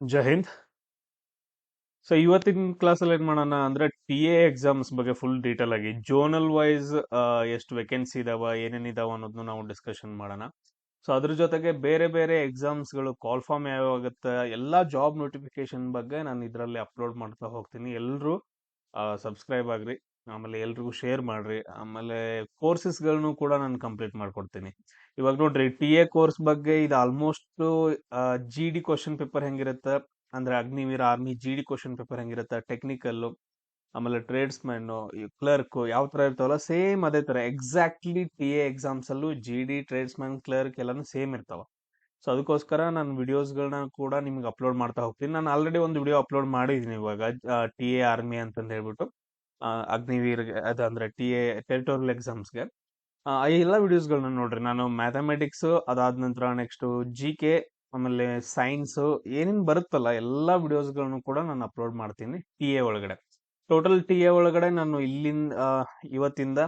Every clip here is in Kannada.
ಜೈ ಹಿಂದ್. ಸೊ ಇವತ್ತಿನ ಕ್ಲಾಸಲ್ಲಿ ಏನ್ ಮಾಡೋಣ ಅಂದ್ರೆ ಟಿ ಎ ಎಕ್ಸಾಮ್ಸ್ ಬಗ್ಗೆ ಫುಲ್ ಡೀಟೇಲ್ ಆಗಿ ಜೋನಲ್ ವೈಸ್ ಎಷ್ಟು ವೇಕೆನ್ಸಿ ಇದಾವ, ಏನೇನ್ ಇದಾವ ಅನ್ನೋದನ್ನ ನಾವು ಡಿಸ್ಕಷನ್ ಮಾಡೋಣ. ಸೊ ಅದ್ರ ಜೊತೆಗೆ ಬೇರೆ ಬೇರೆ ಎಕ್ಸಾಮ್ಸ್ಗಳು ಕಾಲ್ ಫಾರ್ಮ್ ಯಾವ ಆಗುತ್ತೆ, ಎಲ್ಲಾ ಜಾಬ್ ನೋಟಿಫಿಕೇಶನ್ ಬಗ್ಗೆ ನಾನು ಇದರಲ್ಲಿ ಅಪ್ಲೋಡ್ ಮಾಡ್ತಾ ಹೋಗ್ತೀನಿ. ಎಲ್ಲರೂ ಸಬ್ಸ್ಕ್ರೈಬ್ ಆಗ್ರಿ. ಆಮೇಲೆ ಎಲ್ರಿಗೂ ಶೇರ್ ಮಾಡ್ರಿ. ಆಮೇಲೆ ಕೋರ್ಸಸ್ಗಳನ್ನು ಕೂಡ ನಾನು ಕಂಪ್ಲೀಟ್ ಮಾಡ್ಕೊಡ್ತೀನಿ. ಇವಾಗ ನೋಡ್ರಿ ಟಿ ಎ ಕೋರ್ಸ್ ಬಗ್ಗೆ ಇದು almost G D question paper ಹೆಂಗಿರುತ್ತೆ? ಅಂದ್ರೆ Agniveer army G D question paper ಹೆಂಗಿರುತ್ತೆ? ಟೆಕ್ನಿಕಲ್ ಆಮೇಲೆ ಟ್ರೇಡ್ಸ್ ಮ್ಯಾನ್ ಕ್ಲರ್ಕ್ ಯಾವ ತರ ಇರ್ತಾವಲ್ಲ ಸೇಮ್ ಅದೇ ತರ. ಎಕ್ಸಾಕ್ಟ್ಲಿ ಟಿ ಎ ಎಕ್ಸಾಮ್ಸ್ ಅಲ್ಲೂ G D tradesman clerk ಎಲ್ಲಾನು ಸೇಮ್ ಇರ್ತಾವ. ಸೊ ಅದಕ್ಕೋಸ್ಕರ ನಾನು ವಿಡಿಯೋಸ್ಗಳನ್ನ ಕೂಡ ನಿಮ್ಗೆ ಅಪ್ಲೋಡ್ ಮಾಡ್ತಾ ಹೋಗ್ತೀನಿ. ನಾನು ಆಲ್ರೆಡಿ ಒಂದು ವಿಡಿಯೋ ಅಪ್ಲೋಡ್ ಮಾಡಿದ್ದೀನಿ ಇವಾಗ ಟಿ ಎ ಆರ್ಮಿ ಅಂತಂದು ಹೇಳ್ಬಿಟ್ಟು. ಅಗ್ನಿವೀರ್ ಅದು ಅಂದ್ರೆ ಟಿ ಎ ಟೆರಿಟೋರಿಯಲ್ ಎಕ್ಸಾಮ್ಸ್ಗೆ ಆ ಎಲ್ಲ ವಿಡಿಯೋಸ್ಗಳನ್ನ ನೋಡ್ರಿ. ನಾನು ಮ್ಯಾಥಮೆಟಿಕ್ಸ್ ಅದಾದ ನಂತರ ನೆಕ್ಸ್ಟ್ ಜಿ ಕೆ ಆಮೇಲೆ ಸೈನ್ಸ್ ಏನೇನ್ ಬರುತ್ತಲ್ಲ, ಎಲ್ಲಾ ವಿಡಿಯೋಸ್ಗಳನ್ನು ಕೂಡ ನಾನು ಅಪ್ಲೋಡ್ ಮಾಡ್ತೀನಿ ಟಿ ಎ ಒಳಗಡೆ. ಟೋಟಲ್ ಟಿ ಎ ಒಳಗಡೆ ನಾನು ಇಲ್ಲಿಂದ ಇವತ್ತಿಂದ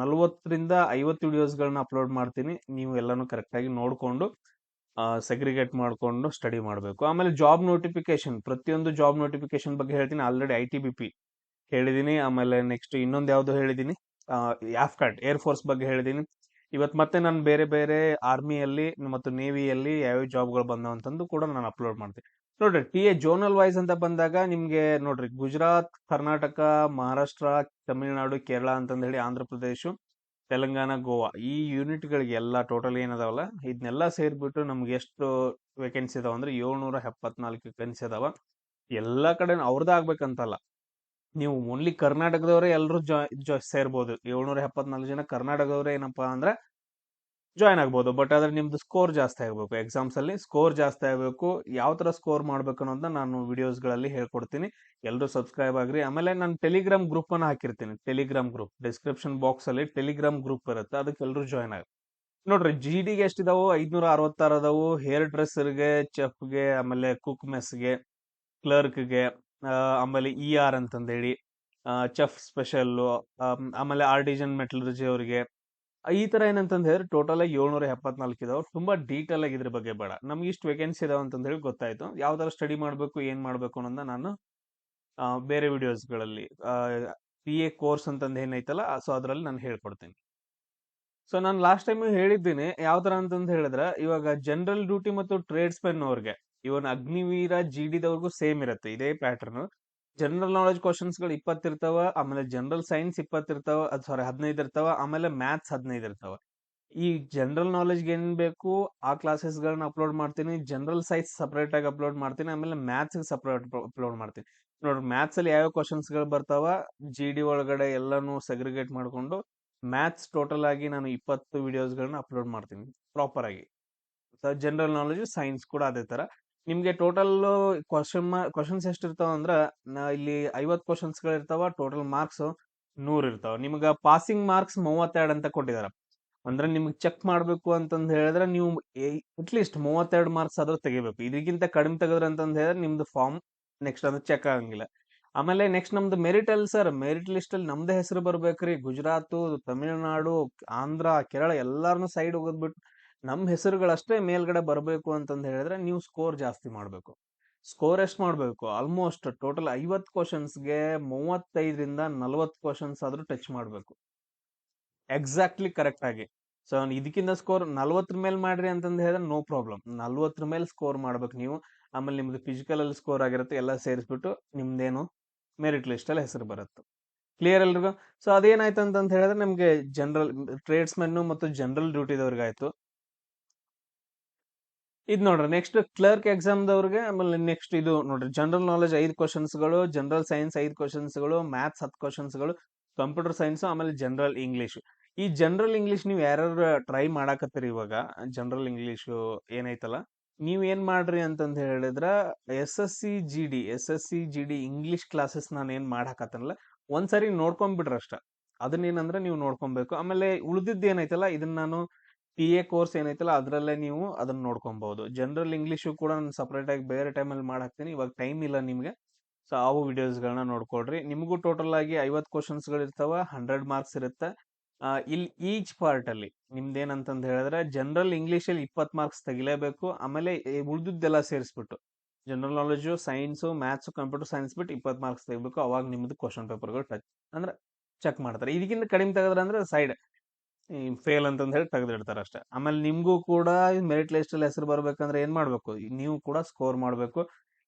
ನಲವತ್ತರಿಂದ ಐವತ್ತು ವಿಡಿಯೋಸ್ಗಳನ್ನ ಅಪ್ಲೋಡ್ ಮಾಡ್ತೀನಿ. ನೀವು ಎಲ್ಲಾನು ಕರೆಕ್ಟ್ ಆಗಿ ನೋಡ್ಕೊಂಡು ಸೆಗ್ರಿಗೇಟ್ ಮಾಡ್ಕೊಂಡು ಸ್ಟಡಿ ಮಾಡಬೇಕು. ಆಮೇಲೆ ಜಾಬ್ ನೋಟಿಫಿಕೇಶನ್ ಪ್ರತಿಯೊಂದು ಜಾಬ್ ನೋಟಿಫಿಕೇಶನ್ ಬಗ್ಗೆ ಹೇಳ್ತೀನಿ. Already I T B P ಹೇಳಿದೀನಿ ಆಮೇಲೆ ನೆಕ್ಸ್ಟ್ ಇನ್ನೊಂದು ಯಾವುದು ಹೇಳಿದ್ದೀನಿ ಆಫ್ಕಾಟ್ ಏರ್ ಫೋರ್ಸ್ ಬಗ್ಗೆ ಹೇಳಿದ್ದೀನಿ ಇವತ್ತು ಮತ್ತೆ ನಾನು ಬೇರೆ ಬೇರೆ ಆರ್ಮಿಯಲ್ಲಿ ಮತ್ತು ನೇವಿಯಲ್ಲಿ ಯಾವ್ಯಾವ ಜಾಬ್ಗಳು ಬಂದವು ಅಂತಂದು ಕೂಡ ನಾನು ಅಪ್ಲೋಡ್ ಮಾಡ್ತೀನಿ. ನೋಡ್ರಿ ಟಿ ಎ ಜೋನಲ್ ವೈಸ್ ಅಂತ ಬಂದಾಗ ನಿಮಗೆ ನೋಡ್ರಿ, ಗುಜರಾತ್, ಕರ್ನಾಟಕ, ಮಹಾರಾಷ್ಟ್ರ, ತಮಿಳುನಾಡು, ಕೇರಳ ಅಂತಂದು ಹೇಳಿ ಆಂಧ್ರ ಪ್ರದೇಶ, ತೆಲಂಗಾಣ, ಗೋವಾ ಈ ಯೂನಿಟ್ಗಳಿಗೆ ಎಲ್ಲ ಟೋಟಲ್ ಏನದಾವಲ್ಲ ಇದನ್ನೆಲ್ಲ ಸೇರ್ಬಿಟ್ಟು ನಮ್ಗೆ ಎಷ್ಟು ವೇಕೆನ್ಸಿ ಇದಾವ ಅಂದ್ರೆ ಏಳ್ನೂರ ಎಪ್ಪತ್ನಾಲ್ಕು ವೇಕೆನ್ಸಿ ಅದಾವ ಎಲ್ಲ ಕಡೆ ಅವ್ರದ್ದು ಆಗ್ಬೇಕಂತಲ್ಲ. ನೀವು ಓನ್ಲಿ ಕರ್ನಾಟಕದವರೇ ಎಲ್ಲರೂ ಜಾಯ್ ಸೇರ್ಬೋದು. ಏಳ್ನೂರ ಎಪ್ಪತ್ನಾಲ್ಕು ಜನ ಕರ್ನಾಟಕದವರೇ ಏನಪ್ಪಾ ಅಂದ್ರೆ ಜಾಯ್ನ್ ಆಗ್ಬೋದು. ಬಟ್ ಆದ್ರೆ ನಿಮ್ದು ಸ್ಕೋರ್ ಜಾಸ್ತಿ ಆಗಬೇಕು. ಎಕ್ಸಾಮ್ಸ್ ಅಲ್ಲಿ ಸ್ಕೋರ್ ಜಾಸ್ತಿ ಆಗಬೇಕು. ಯಾವ ತರ ಸ್ಕೋರ್ ಮಾಡ್ಬೇಕು ಅನ್ನೋದನ್ನ ನಾನು ವಿಡಿಯೋಸ್ಗಳಲ್ಲಿ ಹೇಳ್ಕೊಡ್ತೀನಿ. ಎಲ್ಲರೂ ಸಬ್ಸ್ಕ್ರೈಬ್ ಆಗ್ರಿ. ಆಮೇಲೆ ನಾನು ಟೆಲಿಗ್ರಾಮ್ ಗ್ರೂಪ್ ಅನ್ನ ಹಾಕಿರ್ತೀನಿ. ಟೆಲಿಗ್ರಾಮ್ ಗ್ರೂಪ್ ಡಿಸ್ಕ್ರಿಪ್ಷನ್ ಬಾಕ್ಸ್ ಅಲ್ಲಿ ಟೆಲಿಗ್ರಾಮ್ ಗ್ರೂಪ್ ಇರುತ್ತೆ. ಅದಕ್ಕೆ ಎಲ್ಲರೂ ಜಾಯ್ನ್ ಆಗಿ ನೋಡ್ರಿ ಜಿ ಡಿಗೆ ಎಷ್ಟಿದಾವು? ಐದ್ನೂರ ಅರವತ್ತಾರು ಅದಾವು ಹೇರ್ ಡ್ರೆಸ್ಸರ್ಗೆ ಚೆಫ್ಗೆ ಆಮೇಲೆ ಕುಕ್ ಮೆಸ್ಗೆ ಕ್ಲರ್ಕ್ಗೆ ಆಮೇಲೆ ಇ ಆರ್ ಅಂತಂದೇಳಿ ಚಫ್ ಸ್ಪೆಷಲ್ಲು ಆಮೇಲೆ ಆರ್ಟಿಜನ್ ಮೆಟಲರ್ಜಿ ಅವರಿಗೆ. ಈ ಥರ ಏನಂತಂದು ಹೇಳಿದ್ರೆ ಟೋಟಲ್ ಆಗಿ ಏಳ್ನೂರ ಎಪ್ಪತ್ನಾಲ್ಕು ಇದಾವೆ. ತುಂಬ ಡೀಟೇಲ್ ಆಗಿ ಇದ್ರ ಬಗ್ಗೆ ಬೇಡ. ನಮ್ಗೆ ಇಷ್ಟು ವೇಕೆನ್ಸಿ ಇದಾವೆ ಅಂತಂದೇಳಿ ಗೊತ್ತಾಯ್ತು. ಯಾವ ಥರ ಸ್ಟಡಿ ಮಾಡಬೇಕು, ಏನು ಮಾಡಬೇಕು ಅನ್ನೋದನ್ನ ನಾನು ಬೇರೆ ವಿಡಿಯೋಸ್ಗಳಲ್ಲಿ ಪಿ ಎ ಕೋರ್ಸ್ ಅಂತಂದು ಏನೈತಲ್ಲ, ಸೊ ಅದರಲ್ಲಿ ನಾನು ಹೇಳ್ಕೊಡ್ತೀನಿ. ಸೊ ನಾನು ಲಾಸ್ಟ್ ಟೈಮ್ ಹೇಳಿದ್ದೀನಿ, ಯಾವ ಥರ ಅಂತಂದು ಹೇಳಿದ್ರೆ, ಇವಾಗ ಜನರಲ್ ಡ್ಯೂಟಿ ಮತ್ತು ಟ್ರೇಡ್ಸ್ ಮೆನ್ ಅವ್ರಿಗೆ. ಇವನ್ ಅಗ್ನಿವೀರ ಜಿ ಡಿದವ್ರಿಗೂ ಸೇಮ್ ಇರುತ್ತೆ, ಇದೇ ಪ್ಯಾಟರ್ನ್ ಜನರಲ್ ನಾಲೆಜ್ ಕ್ವಶನ್ಸ್ಗಳು ಇಪ್ಪತ್ತಿರ್ತಾವ ಆಮೇಲೆ ಜನರಲ್ ಸೈನ್ಸ್ ಇಪ್ಪತ್ತಿರ್ತಾವ ಅದು ಸಾರಿ ಹದಿನೈದು ಇರ್ತಾವ, ಆಮೇಲೆ ಮ್ಯಾಥ್ಸ್ ಹದಿನೈದು ಇರ್ತಾವ. ಈ ಜನರಲ್ ನಾಲೆಜ್ ಏನ್ ಬೇಕು, ಆ ಕ್ಲಾಸಸ್ ಗಳನ್ನ ಅಪ್ಲೋಡ್ ಮಾಡ್ತೀನಿ ಜನರಲ್ ಸೈನ್ಸ್ ಸಪರೇಟ್ ಆಗಿ ಅಪ್ಲೋಡ್ ಮಾಡ್ತೀನಿ, ಆಮೇಲೆ ಮ್ಯಾಥ್ಸ್ ಸಪರೇಟ್ ಅಪ್ಲೋಡ್ ಮಾಡ್ತೀನಿ. ನೋಡ್ರಿ ಮ್ಯಾಥ್ಸ್ ಅಲ್ಲಿ ಯಾವ ಕ್ವಶನ್ಸ್ಗಳು ಬರ್ತಾವ ಜಿ ಡಿ ಒಳಗಡೆ ಎಲ್ಲಾನು ಸೆಗ್ರಿಗೇಟ್ ಮಾಡ್ಕೊಂಡು ಮ್ಯಾಥ್ಸ್ ಟೋಟಲ್ ಆಗಿ ನಾನು ಇಪ್ಪತ್ತು ವಿಡಿಯೋಸ್ ಗಳನ್ನ ಅಪ್ಲೋಡ್ ಮಾಡ್ತೀನಿ ಪ್ರಾಪರ್ ಆಗಿ. ಜನರಲ್ ನಾಲೆಜ್ ಸೈನ್ಸ್ ಕೂಡ ಅದೇ ತರ. ನಿಮ್ಗೆ ಟೋಟಲ್ ಕ್ವಶನ್ ಕ್ವಶನ್ಸ್ ಎಷ್ಟಿರ್ತಾವ ಅಂದ್ರ ಇಲ್ಲಿ ಐವತ್ತು ಕ್ವಶನ್ಸ್ಗಳು ಇರ್ತಾವ ಟೋಟಲ್ ಮಾರ್ಕ್ಸ್ ನೂರ್ ಇರ್ತಾವ. ನಿಮ್ಗ ಪಾಸಿಂಗ್ ಮಾರ್ಕ್ಸ್ ಮೂವತ್ತೆರಡು ಅಂತ ಕೊಟ್ಟಿದಾರ. ಅಂದ್ರೆ ನಿಮ್ಗೆ ಚೆಕ್ ಮಾಡಬೇಕು ಅಂತಂದ್ ಹೇಳಿದ್ರೆ ನೀವು ಅಟ್ಲೀಸ್ಟ್ ಮೂವತ್ತೆರಡು ಮಾರ್ಕ್ಸ್ ಆದ್ರೂ ತೆಗಿಬೇಕು. ಇದಕ್ಕಿಂತ ಕಡಿಮೆ ತೆಗೆದ್ರೆ ಅಂತಂದ್ ಹೇಳಿದ್ರೆ ನಿಮ್ದು ಫಾರ್ಮ್ ನೆಕ್ಸ್ಟ್ ಅದು ಚೆಕ್ ಆಗಂಗಿಲ್ಲ. ಆಮೇಲೆ ನೆಕ್ಸ್ಟ್ ನಮ್ದು ಮೆರಿಟ್ ಅಲ್ಲಿ ಸರ್ ಮೆರಿಟ್ ಲಿಸ್ಟ್ ಅಲ್ಲಿ ನಮ್ದೇ ಹೆಸರು ಬರ್ಬೇಕ್ರಿ. ಗುಜರಾತ್, ತಮಿಳುನಾಡು, ಆಂಧ್ರ, ಕೇರಳ ಎಲ್ಲಾರನು ಸೈಡ್ ಹೋಗೋದ್ಬಿಟ್ಟು ನಮ್ ಹೆಸರುಗಳಷ್ಟೇ ಮೇಲ್ಗಡೆ ಬರಬೇಕು ಅಂತಂದು ಹೇಳಿದ್ರೆ ನೀವು ಸ್ಕೋರ್ ಜಾಸ್ತಿ ಮಾಡಬೇಕು. ಸ್ಕೋರ್ ಎಷ್ಟು ಮಾಡಬೇಕು? ಆಲ್ಮೋಸ್ಟ್ ಟೋಟಲ್ ಐವತ್ತು ಕ್ವಶನ್ಸ್ಗೆ ಮೂವತ್ತೈದರಿಂದ ನಲವತ್ತು ಕ್ವಶನ್ಸ್ ಆದ್ರೂ ಟಚ್ ಮಾಡಬೇಕು. ಎಕ್ಸಾಕ್ಟ್ಲಿ ಕರೆಕ್ಟ್ ಆಗಿ. ಸೊ ಇದಕ್ಕಿಂತ ಸ್ಕೋರ್ ನಲ್ವತ್ತರ ಮೇಲೆ ಮಾಡ್ರಿ ಅಂತಂದು ಹೇಳಿದ್ರೆ ನೋ ಪ್ರಾಬ್ಲಮ್ ನಲ್ವತ್ತರ ಮೇಲೆ ಸ್ಕೋರ್ ಮಾಡ್ಬೇಕು ನೀವು. ಆಮೇಲೆ ನಿಮ್ದು ಫಿಸಿಕಲ್ ಅಲ್ಲಿ ಸ್ಕೋರ್ ಆಗಿರುತ್ತೆ, ಎಲ್ಲ ಸೇರಿಸ್ಬಿಟ್ಟು ನಿಮ್ದೇನು ಮೆರಿಟ್ ಲಿಸ್ಟಲ್ಲಿ ಹೆಸರು ಬರುತ್ತೆ. ಕ್ಲಿಯರ್ ಎಲ್ರಿಗೂ? ಸೊ ಅದೇನಾಯ್ತು ಅಂತಂತ ಹೇಳಿದ್ರೆ ನಿಮಗೆ ಜನರಲ್ ಟ್ರೇಡ್ಸ್ ಮೆನ್ ಮತ್ತು ಜನರಲ್ ಡ್ಯೂಟಿದವ್ರಿಗಾಯ್ತು ಇದ್ ನೋಡ್ರಿ ನೆಕ್ಸ್ಟ್ ಕ್ಲರ್ಕ್ ಎಕ್ಸಾಮ್ದವ್ರಿಗೆ ಆಮೇಲೆ ನೆಕ್ಸ್ಟ್ ಇದು ನೋಡ್ರಿ ಜನರಲ್ ನಾಲೆಜ್ ಐದು ಕ್ವಶನ್ಸ್ಗಳು ಜನರಲ್ ಸೈನ್ಸ್ ಐದು ಕ್ವಶನ್ಸ್ಗಳು ಮ್ಯಾಥ್ಸ್ ಹತ್ತು ಕ್ವಶನ್ಸ್ಗಳು ಕಂಪ್ಯೂಟರ್ ಸೈನ್ಸ್ ಆಮೇಲೆ ಜನರಲ್ ಇಂಗ್ಲಿಷ್ ಈ ಜನರಲ್ ಇಂಗ್ಲೀಷ್ ನೀವು ಯಾರ್ಯಾರು ಟ್ರೈ ಮಾಡಾಕತ್ತೀರಿ ಇವಾಗ? ಜನರಲ್ ಇಂಗ್ಲೀಷು ಏನೈತಲ್ಲ? ನೀವು ಏನು ಮಾಡ್ರಿ ಅಂತಂದು ಹೇಳಿದ್ರೆ S S C G D S S C G D English classes ನಾನು ಏನು ಮಾಡಾಕತ್ತನಲ್ಲ, ಒಂದ್ಸರಿ ನೋಡ್ಕೊಂಡ್ಬಿಡ್ರಿ ಅಷ್ಟ. ಅದನ್ನೇನಂದ್ರೆ ನೀವು ನೋಡ್ಕೊಬೇಕು. ಆಮೇಲೆ ಉಳಿದಿದ್ದು ಏನೈತಲ್ಲ ಇದನ್ನ ನಾನು ಟಿ ಎ ಕೋರ್ಸ್ ಏನೈತಲ್ಲ, ಅದರಲ್ಲೇ ನೀವು ಅದನ್ನ ನೋಡ್ಕೊಬಹುದು. ಜನರಲ್ ಇಂಗ್ಲೀಷು ಕೂಡ ನಾನು ಸಪ್ರೇಟಾಗಿ ಬೇರೆ ಟೈಮಲ್ಲಿ ಮಾಡಾಕ್ತೀನಿ. ಇವಾಗ ಟೈಮ್ ಇಲ್ಲ ನಿಮಗೆ. ಸೊ ಅವು ವಿಡಿಯೋಸ್ಗಳನ್ನ ನೋಡ್ಕೊಳ್ರಿ ನಿಮಗೂ ಟೋಟಲ್ ಆಗಿ ಐವತ್ತು ಕ್ವಶನ್ಸ್ಗಳು ಇರ್ತಾವ ಹಂಡ್ರೆಡ್ ಮಾರ್ಕ್ಸ್ ಇರುತ್ತೆ. ಇಲ್ಲಿ ಈಚ್ ಪಾರ್ಟಲ್ಲಿ ನಿಮ್ದೇನಂತಂದ್ ಹೇಳಿದ್ರೆ ಜನರಲ್ ಇಂಗ್ಲೀಷಲ್ಲಿ ಇಪ್ಪತ್ತು ಇಪ್ಪತ್ ಮಾರ್ಕ್ಸ್ ತೆಗಿಲೇಬೇಕು. ಆಮೇಲೆ ಉಳಿದಿದ್ದೆಲ್ಲ ಸೇರಿಸ್ಬಿಟ್ಟು. General knowledge science maths computer science ಬಿಟ್ಟು ಇಪ್ಪತ್ತು ಮಾರ್ಕ್ಸ್ ತೆಗಿಬೇಕು. ಅವಾಗ ನಿಮ್ಮದು ಕ್ವಶನ್ ಪೇಪರ್ಗಳು ಟಚ್ ಅಂದ್ರೆ ಚೆಕ್ ಮಾಡ್ತಾರೆ. ಇದಕ್ಕಿಂತ ಕಡಿಮೆ ತೆಗೆದ್ರೆ ಅಂದ್ರೆ ಸೈಡ್ ಫೇಲ್ ಅಂತಂದು ಹೇಳಿ ತೆಗೆದಿಡ್ತಾರೆ ಅಷ್ಟೇ. ಆಮೇಲೆ ನಿಮಗೂ ಕೂಡ ಮೆರಿಟ್ ಲಿಸ್ಟಲ್ಲಿ ಹೆಸರು ಬರಬೇಕಂದ್ರೆ ಏನು ಮಾಡಬೇಕು? ನೀವು ಕೂಡ ಸ್ಕೋರ್ ಮಾಡಬೇಕು.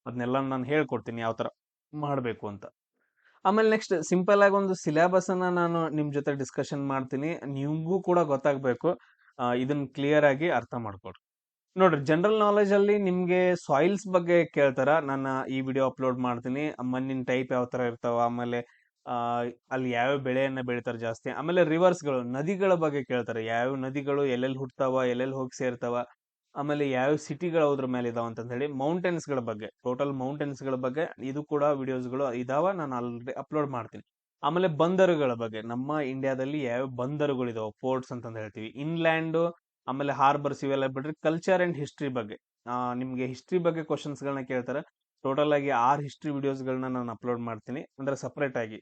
ಅದನ್ನೆಲ್ಲ ನಾನು ಹೇಳ್ಕೊಡ್ತೀನಿ ಯಾವ ಥರ ಮಾಡಬೇಕು ಅಂತ. ಆಮೇಲೆ ನೆಕ್ಸ್ಟ್ ಸಿಂಪಲ್ ಆಗಿ ಒಂದು ಸಿಲೆಬಸ್ ಅನ್ನ ನಾನು ನಿಮ್ ಜೊತೆ ಡಿಸ್ಕಷನ್ ಮಾಡ್ತೀನಿ. ನಿಮಗೂ ಕೂಡ ಗೊತ್ತಾಗ್ಬೇಕು. ಇದನ್ನ ಕ್ಲಿಯರ್ ಆಗಿ ಅರ್ಥ ಮಾಡ್ಕೊಡ್ರಿ ನೋಡ್ರಿ ಜನರಲ್ ನಾಲೆಜ್ ಅಲ್ಲಿ ನಿಮ್ಗೆ ಸಾಯಿಲ್ಸ್ ಬಗ್ಗೆ ಕೇಳ್ತಾರ. ನಾನು ಈ ವಿಡಿಯೋ ಅಪ್ಲೋಡ್ ಮಾಡ್ತೀನಿ. ಮಣ್ಣಿನ ಟೈಪ್ ಯಾವ ತರ ಇರ್ತಾವ? ಆಮೇಲೆ ಅಲ್ಲಿ ಯಾವ್ಯಾವ ಬೆಳೆಯನ್ನ ಬೆಳಿತಾರ ಜಾಸ್ತಿ. ಆಮೇಲೆ ರಿವರ್ಸ್ಗಳು, ನದಿಗಳ ಬಗ್ಗೆ ಕೇಳ್ತಾರೆ. ಯಾವ ನದಿಗಳು ಎಲ್ಲೆಲ್ಲಿ ಹುಟ್ತಾವ, ಎಲ್ಲೆಲ್ಲಿ ಹೋಗಿ ಸೇರ್ತಾವ, ಆಮೇಲೆ ಯಾವ ಸಿಟಿಗಳು ಅದ್ರ ಮೇಲೆ ಇದಾವ ಅಂತ ಹೇಳಿ ಮೌಂಟೇನ್ಸ್ಗಳ ಬಗ್ಗೆ, ಟೋಟಲ್ ಮೌಂಟೇನ್ಸ್ಗಳ ಬಗ್ಗೆ ಇದು ಕೂಡ ವಿಡಿಯೋಸ್ಗಳು ಇದಾವ, ನಾನು ಆಲ್ರೆಡಿ ಅಪ್ಲೋಡ್ ಮಾಡ್ತೀನಿ. ಆಮೇಲೆ ಬಂದರುಗಳ ಬಗ್ಗೆ, ನಮ್ಮ ಇಂಡಿಯಾದಲ್ಲಿ ಯಾವ ಬಂದರುಗಳು ಇದಾವ ಪೋರ್ಟ್ಸ್ ಅಂತಂದು ಹೇಳ್ತೀವಿ. ಇನ್ಲ್ಯಾಂಡ್, ಆಮೇಲೆ ಹಾರ್ಬರ್ಸ್ ಇವೆಲ್ಲ ಬಿಟ್ರೆ ಕಲ್ಚರ್ ಅಂಡ್ ಹಿಸ್ಟ್ರಿ ಬಗ್ಗೆ. ನಿಮ್ಗೆ ಹಿಸ್ಟ್ರಿ ಬಗ್ಗೆ ಕ್ವಶನ್ಸ್ ಗಳನ್ನ ಕೇಳ್ತಾರೆ. ಟೋಟಲ್ ಆಗಿ ಆರ್ ಹಿಸ್ಟ್ರಿ ವಿಡಿಯೋಸ್ಗಳನ್ನ ನಾನು ಅಪ್ಲೋಡ್ ಮಾಡ್ತೀನಿ. ಅಂದ್ರೆ ಸಪ್ರೇಟ್ ಆಗಿ.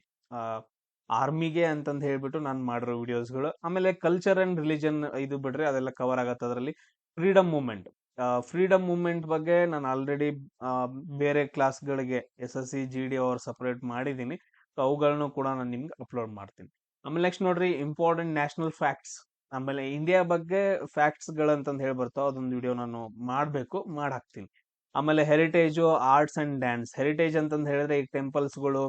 ಆರ್ಮಿಗೆ ಅಂತಂದು ಹೇಳ್ಬಿಟ್ಟು ನಾನು ಮಾಡಿರೋ ವಿಡಿಯೋಸ್ಗಳು. ಆಮೇಲೆ ಕಲ್ಚರ್ ಆ್ಯಂಡ್ ರಿಲಿಜನ್ ಇದು ಬಿಟ್ರೆ ಅದೆಲ್ಲ ಕವರ್ ಆಗತ್ತೆ ಅದರಲ್ಲಿ. ಫ್ರೀಡಮ್ ಮೂಮೆಂಟ್ ಫ್ರೀಡಮ್ ಮೂಮೆಂಟ್ ಬಗ್ಗೆ ನಾನು ಆಲ್ರೆಡಿ ಬೇರೆ ಕ್ಲಾಸ್ಗಳಿಗೆ S S C G D ಅವ್ರು ಸಪ್ರೇಟ್ ಮಾಡಿದ್ದೀನಿ. ಸೊ ಅವುಗಳನ್ನು ಕೂಡ ನಾನು ನಿಮ್ಗೆ ಅಪ್ಲೋಡ್ ಮಾಡ್ತೀನಿ. ಆಮೇಲೆ ನೆಕ್ಸ್ಟ್ ನೋಡ್ರಿ ಇಂಪಾರ್ಟೆಂಟ್ ನ್ಯಾಷನಲ್ ಫ್ಯಾಕ್ಟ್ಸ್ ಆಮೇಲೆ ಇಂಡಿಯಾ ಬಗ್ಗೆ ಫ್ಯಾಕ್ಟ್ಸ್ ಅಂತಂದು ಹೇಳಿ ಬರ್ತಾವ ಅದೊಂದು ವಿಡಿಯೋ ನಾನು ಮಾಡಬೇಕು ಮಾಡಿ ಹಾಕ್ತೀನಿ ಆಮೇಲೆ heritage arts and dance heritage ಅಂತಂದು ಹೇಳಿದ್ರೆ ಈಗ ಟೆಂಪಲ್ಸ್ಗಳು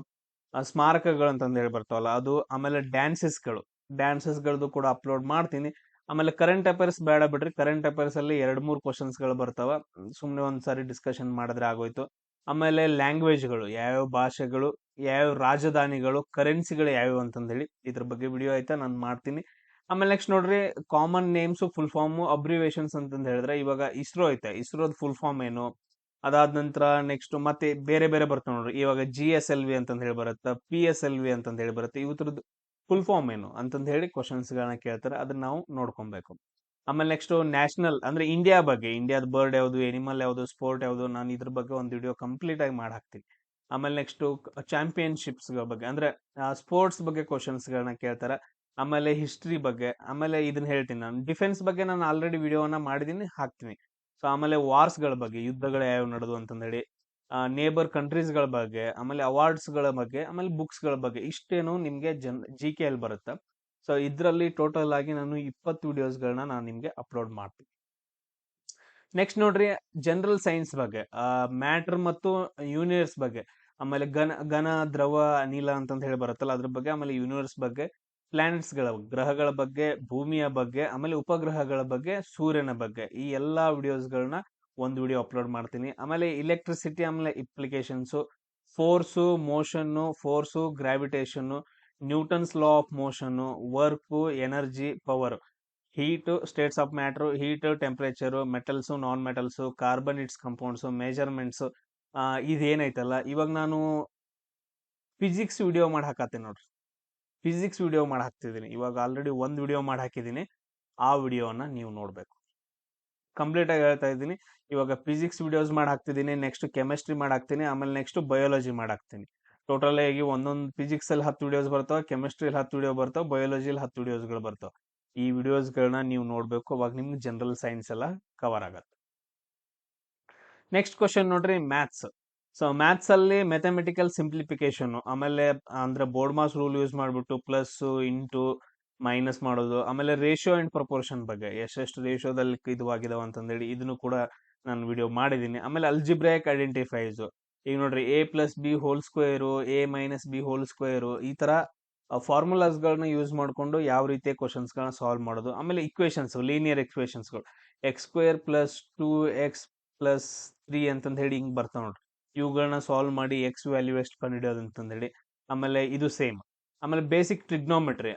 ಸ್ಮಾರಕಗಳು ಅಂತಂದು ಹೇಳಿ ಬರ್ತಾವಲ್ಲ, ಅದು ಆಮೇಲೆ ಡ್ಯಾನ್ಸಸ್ಗಳು ಡ್ಯಾನ್ಸಸ್ಗಳದ್ದು ಕೂಡ ಅಪ್ಲೋಡ್ ಮಾಡ್ತೀನಿ. ಆಮೇಲೆ ಕರೆಂಟ್ ಅಫೇರ್ಸ್ ಬೇಡ ಬಿಡ್ರಿ. ಕರೆಂಟ್ ಅಫೇರ್ಸ್ ಅಲ್ಲಿ ಎರಡ್ ಮೂರು ಕ್ವಶನ್ಸ್ಗಳು ಬರ್ತಾವ. ಸುಮ್ಮನೆ ಒಂದ್ಸಾರಿ ಡಿಸ್ಕಷನ್ ಮಾಡಿದ್ರೆ ಆಗೋಯ್ತು. ಆಮೇಲೆ ಲ್ಯಾಂಗ್ವೇಜ್ಗಳು ಯಾವ್ಯಾವ ಭಾಷೆಗಳು, ಯಾವ್ಯಾವ ರಾಜಧಾನಿಗಳು ಕರೆನ್ಸಿಗಳು ಯಾವ್ಯಾವ ಅಂತಂದೇಳಿ ಇದ್ರ ಬಗ್ಗೆ ವಿಡಿಯೋ ಆಯ್ತಾ ನಾನು ಮಾಡ್ತೀನಿ. ಆಮೇಲೆ ನೆಕ್ಸ್ಟ್ ನೋಡ್ರಿ common names full form abbreviations ಅಂತಂದು ಹೇಳಿದ್ರೆ ಇವಾಗ ಇಸ್ರೋ ಐತೆ. ಇಸ್ರೋದ ಫುಲ್ ಫಾರ್ಮ್ ಏನು? ಅದಾದ ನಂತರ ನೆಕ್ಸ್ಟ್ ಮತ್ತೆ ಬೇರೆ ಬೇರೆ ಬರ್ತಾವ ನೋಡ್ರಿ. ಇವಾಗ ಜಿ ಎಸ್ ಎಲ್ ವಿ ಅಂತಂದ್ ಹೇಳಿ ಬರುತ್ತೆ ಪಿ ಎಸ್ ಎಲ್ ವಿ ಅಂತಂದ್ ಹೇಳಿ ಬರುತ್ತೆ ಇವತ್ರದ್ದು ಫುಲ್ ಫಾರ್ಮ್ ಏನು ಅಂತಂದ್ ಹೇಳಿ ಕ್ವಶನ್ಸ್ ಗಳನ್ನ ಕೇಳ್ತಾರೆ, ಅದನ್ನ ನಾವು ನೋಡ್ಕೊಬೇಕು. ಆಮೇಲೆ ನೆಕ್ಸ್ಟ್ ನ್ಯಾಷನಲ್ ಅಂದ್ರೆ ಇಂಡಿಯಾ ಬಗ್ಗೆ ಇಂಡಿಯಾದ ಬರ್ಡ್ ಯಾವುದು ಎನಿಮಲ್ ಯಾವುದು ಸ್ಪೋರ್ಟ್ ಯಾವುದು, ನಾನು ಇದ್ರ ಬಗ್ಗೆ ಒಂದು ವಿಡಿಯೋ ಕಂಪ್ಲೀಟ್ ಆಗಿ ಮಾಡಿ ಹಾಕ್ತೀನಿ ಆಮೇಲೆ ನೆಕ್ಸ್ಟ್ ಚಾಂಪಿಯನ್ಶಿಪ್ಸ್ ಬಗ್ಗೆ, ಅಂದ್ರೆ ಸ್ಪೋರ್ಟ್ಸ್ ಬಗ್ಗೆ ಕ್ವಶನ್ಸ್ ಗಳನ್ನ ಕೇಳ್ತಾರೆ, ಆಮೇಲೆ ಹಿಸ್ಟ್ರಿ ಬಗ್ಗೆ, ಆಮೇಲೆ ಇದನ್ನ ಹೇಳ್ತೀನಿ ನಾನು. ಡಿಫೆನ್ಸ್ ಬಗ್ಗೆ ನಾನು ಆಲ್ರೆಡಿ ವಿಡಿಯೋನ ಮಾಡಿದೀನಿ, ಹಾಕ್ತೀನಿ. ಸೊ ಆಮೇಲೆ ವಾರ್ಸ್ಗಳ ಬಗ್ಗೆ, ಯುದ್ಧಗಳು ಯಾವ ನಡೆದು ಅಂತಂದೇಳಿ ನೇಬರ್ ಕಂಟ್ರೀಸ್ಗಳ ಬಗ್ಗೆ, ಆಮೇಲೆ ಅವಾರ್ಡ್ಸ್ಗಳ ಬಗ್ಗೆ, ಆಮೇಲೆ ಬುಕ್ಸ್ಗಳ ಬಗ್ಗೆ ಇಷ್ಟೇನು ನಿಮಗೆ ಜನ್ ಜಿ ಕೆ ಎಲ್ ಬರುತ್ತೆ. ಸೊ ಇದರಲ್ಲಿ ಟೋಟಲ್ ಆಗಿ ನಾನು ಇಪ್ಪತ್ತು ವಿಡಿಯೋಸ್ಗಳನ್ನ ನಾನು ನಿಮಗೆ ಅಪ್ಲೋಡ್ ಮಾಡ್ತೀನಿ. ನೆಕ್ಸ್ಟ್ ನೋಡ್ರಿ ಜನರಲ್ ಸೈನ್ಸ್ ಬಗ್ಗೆ ಮ್ಯಾಟರ್ ಮತ್ತು ಯೂನಿವರ್ಸ್ ಬಗ್ಗೆ, ಆಮೇಲೆ ಘನ ಘನ, ದ್ರವ, ಅನಿಲ ಅಂತಂತ ಹೇಳಿ ಬರುತ್ತಲ್ಲ, ಅದ್ರ ಬಗ್ಗೆ, ಆಮೇಲೆ ಯೂನಿವರ್ಸ್ ಬಗ್ಗೆ ಪ್ಲಾನೆಟ್ಸ್ಗಳ ಗ್ರಹಗಳ ಬಗ್ಗೆ, ಭೂಮಿಯ ಬಗ್ಗೆ, ಆಮೇಲೆ ಉಪಗ್ರಹಗಳ ಬಗ್ಗೆ, ಸೂರ್ಯನ ಬಗ್ಗೆ ಈ ಎಲ್ಲ ವಿಡಿಯೋಸ್ಗಳನ್ನ ಒಂದು ವಿಡಿಯೋ ಅಪ್ಲೋಡ್ ಮಾಡ್ತೀನಿ. ಆಮೇಲೆ ಇಲೆಕ್ಟ್ರಿಸಿಟಿ ಆಮೇಲೆ applications force motion force gravitation Newton's law of motion work energy power heat states of matter heat temperature metals non metals carbon its compounds measurements ಇದೇನೈತಲ್ಲ? ಇವಾಗ ನಾನು ಫಿಸಿಕ್ಸ್ ವಿಡಿಯೋ ಮಾಡಿ ಹಾಕತ್ತೀನಿ ನೋಡ್ರಿ. ಫಿಸಿಕ್ಸ್ ವಿಡಿಯೋ ಮಾಡಿ ಹಾಕ್ತಿದ್ದೀನಿ ಇವಾಗ ಆಲ್ರೆಡಿ ಒಂದು ವಿಡಿಯೋ ಮಾಡಿ ಹಾಕಿದ್ದೀನಿ ಆ ವಿಡಿಯೋನ ನೀವು ನೋಡಬೇಕು. ಕಂಪ್ಲೀಟ್ ಆಗಿ ಹೇಳ್ತಾ ಇದ್ದೀನಿ. ಇವಾಗ ಫಿಸಿಕ್ಸ್ ವಿಡಿಯೋಸ್ ಮಾಡಿ ಹಾಕ್ತಿದ್ದೀನಿ ನೆಕ್ಸ್ಟ್ ಕೆಮಿಸ್ಟ್ರಿ ಮಾಡಿ ಹಾಕ್ತೀನಿ ಆಮೇಲೆ ನೆಕ್ಸ್ಟ್ ಬಯಾಲಜಿ ಮಾಡಿ ಹಾಕ್ತೀನಿ ಟೋಟಲ್ ಆಗಿ ಒಂದೊಂದು ಫಿಸಿಕ್ಸ್ ಅಲ್ಲಿ ಹತ್ತು ವಿಡಿಯೋಸ್ ಬರ್ತಾವೆ ಕೆಮಿಸ್ಟ್ರಿಯಲ್ಲಿ ಹತ್ತು ವಿಡಿಯೋ ಬರ್ತಾವೆ ಬಯೋಲಜಿಲಿ ಹತ್ತು ವಿಡಿಯೋಸ್ಗಳು ಬರ್ತಾವೆ. ಈ ವಿಡಿಯೋಸ್ಗಳನ್ನ ನೀವು ನೋಡಬೇಕು. ಅವಾಗ ನಿಮ್ಗೆ ಜನರಲ್ ಸೈನ್ಸ್ ಎಲ್ಲ ಕವರ್ ಆಗತ್ತೆ. ನೆಕ್ಸ್ಟ್ ಕ್ವಶನ್ ನೋಡ್ರಿ ಮ್ಯಾಥ್ಸ್ ಸೊ ಮ್ಯಾಥ್ಸ್ ಅಲ್ಲಿ ಮೆಥಮೆಟಿಕಲ್ ಸಿಂಪ್ಲಿಫಿಕೇಶನ್ ಆಮೇಲೆ ಅಂದ್ರೆ ಬೋರ್ಡ್ ಮಾಸ್ ರೂಲ್ ಯೂಸ್ ಮಾಡಿಬಿಟ್ಟು ಪ್ಲಸ್ ಇಂಟು ಮೈನಸ್ ಮಾಡೋದು, ಆಮೇಲೆ ರೇಷಿಯೋ ಅಂಡ್ ಪ್ರಪೋರ್ಷನ್ ಬಗ್ಗೆ ಎಷ್ಟೆಷ್ಟು ರೇಷಿಯೋದಲ್ಲಿ ಇದು ಆಗಿದಾವ ಅಂತಂದೇಳಿ ಇದನ್ನು ಕೂಡ ನಾನು ವಿಡಿಯೋ ಮಾಡಿದ್ದೀನಿ ಆಮೇಲೆ ಅಲ್ಜಿಬ್ರಾಕ್ ಐಡೆಂಟಿಫೈಸ್ ಈಗ ನೋಡ್ರಿ A plus B whole square A minus B whole square ಈ ತರ ಫಾರ್ಮುಲಾಸ್ಗಳನ್ನ ಯೂಸ್ ಮಾಡಿಕೊಂಡು ಯಾವ ರೀತಿಯ ಕ್ವಶನ್ಸ್ಗಳನ್ನ ಸಾಲ್ವ್ ಮಾಡೋದು, ಆಮೇಲೆ equations linear ಇಕ್ವೇಶನ್ಸ್ಗಳು X square plus two X plus three ಅಂತಂದು ಹೇಳಿ ಹಿಂಗೆ ಬರ್ತಾವ ನೋಡ್ರಿ. ಇವುಗಳನ್ನ ಸಾಲ್ವ್ ಮಾಡಿ ಎಕ್ಸ್ ವ್ಯಾಲ್ಯೂ ಎಷ್ಟು ಕಂಡುಹಿಡಿಯೋದು ಹಿಡಿಯೋದು ಹೇಳಿ ಆಮೇಲೆ ಇದು ಸೇಮ್ ಆಮೇಲೆ ಬೇಸಿಕ್ ಟ್ರಿಗ್ನೋಮೆಟ್ರಿ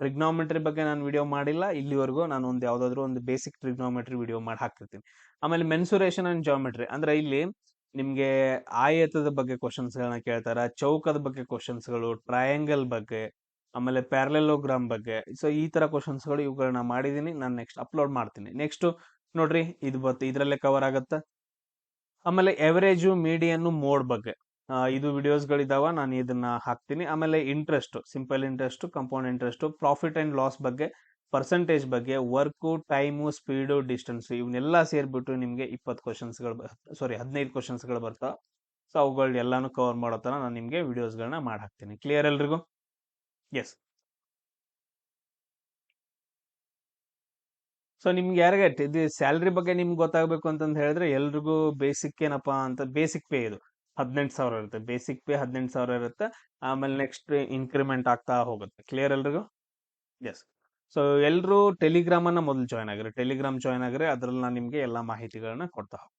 ಟ್ರಿಗ್ನೋಮೆಟ್ರಿ ಬಗ್ಗೆ ನಾನು ವಿಡಿಯೋ ಮಾಡಿಲ್ಲ, ಇಲ್ಲಿವರೆಗೂ ನಾನು ಒಂದು ಯಾವ್ದಾದ್ರು ಒಂದು ಬೇಸಿಕ್ ಟ್ರಿಗ್ನೋಮೆಟ್ರಿ ವಿಡಿಯೋ ಮಾಡಿ ಹಾಕಿರ್ತೀನಿ ಆಮೇಲೆ ಮೆನ್ಸುರೇಷನ್ ಅಂಡ್ ಜಾಮೆಟ್ರಿ ಅಂದ್ರೆ ಇಲ್ಲಿ ನಿಮ್ಗೆ ಆಯತದ ಬಗ್ಗೆ ಕ್ವಶನ್ಸ್ ಗಳನ್ನ ಕೇಳ್ತಾರ, ಚೌಕದ ಬಗ್ಗೆ ಕ್ವಶನ್ಸ್ಗಳು ಟ್ರಯಾಂಗಲ್ ಬಗ್ಗೆ, ಆಮೇಲೆ ಪ್ಯಾರಲೆಲೋಗ್ರಾಮ್ ಬಗ್ಗೆ. ಸೊ ಈ ತರ ಕ್ವಶನ್ಸ್ಗಳು ಇವುಗಳನ್ನ ಮಾಡಿದೀನಿ ನಾನು ನೆಕ್ಸ್ಟ್ ಅಪ್ಲೋಡ್ ಮಾಡ್ತೀನಿ. ನೆಕ್ಸ್ಟ್ ನೋಡ್ರಿ, ಇದು ಬತ್ತೆ ಇದ್ರಲ್ಲೇ ಕವರ್ ಆಗತ್ತ? ಆಮೇಲೆ ಎವರೇಜು ಮೀಡಿಯನ್ನು ಮೋಡ್ ಬಗ್ಗೆ. ಇದು ವಿಡಿಯೋಸ್ಗಳಿದಾವ ನಾನು ಇದನ್ನ ಹಾಕ್ತೀನಿ. ಆಮೇಲೆ interest simple interest compound interest profit and loss ಬಗ್ಗೆ ಪರ್ಸೆಂಟೇಜ್ ಬಗ್ಗೆ ವರ್ಕು ಟೈಮು ಸ್ಪೀಡು ಡಿಸ್ಟೆನ್ಸು ಇವನ್ನೆಲ್ಲ ಸೇರಿಬಿಟ್ಟು ನಿಮಗೆ ಇಪ್ಪತ್ತು ಕ್ವಶನ್ಸ್ಗಳು ಸಾರಿ ಹದಿನೈದು ಕ್ವಶನ್ಸ್ಗಳು ಬರ್ತಾವೆ. ಸೊ ಅವುಗಳು ಎಲ್ಲಾನು ಕವರ್ ಮಾಡೋ ಥರ ನಾನು ನಿಮಗೆ ವಿಡಿಯೋಸ್ಗಳನ್ನ ಮಾಡಿ ಹಾಕ್ತೀನಿ ಕ್ಲಿಯರ್ ಎಲ್ರಿಗೂ? ಎಸ್ ಸೊ ನಿಮ್ಗೆ ಯಾರಿಗೆ ಇದು ಸ್ಯಾಲ್ರಿ ಬಗ್ಗೆ ನಿಮ್ಗೆ ಗೊತ್ತಾಗಬೇಕು ಅಂತಂದು ಹೇಳಿದ್ರೆ ಎಲ್ರಿಗೂ ಬೇಸಿಕ್ ಏನಪ್ಪಾ ಅಂತ ಬೇಸಿಕ್ ಪೇ ಇದು. ಹದಿನೆಂಟು ಸಾವಿರ ಇರುತ್ತೆ. ಬೇಸಿಕ್ ಪೇ ಹದಿನೆಂಟು ಸಾವಿರ ಇರುತ್ತೆ. ಆಮೇಲೆ ನೆಕ್ಸ್ಟ್ ಇನ್ಕ್ರಿಮೆಂಟ್ ಆಗ್ತಾ ಹೋಗುತ್ತೆ. ಕ್ಲಿಯರ್ ಎಲ್ರಿಗೂ? ಎಸ್ ಸೊ ಎಲ್ಲರೂ ಟೆಲಿಗ್ರಾಮನ್ನು ಮೊದಲು ಜಾಯ್ನ್ ಆಗಿರಿ. ಟೆಲಿಗ್ರಾಮ್ ಜಾಯ್ನ್ ಆಗಿರಿ. ಅದರಲ್ಲಿ ನಾನು ನಿಮಗೆ ಎಲ್ಲ ಮಾಹಿತಿಗಳನ್ನ ಕೊಡ್ತಾ ಹೋಗ್ತೀನಿ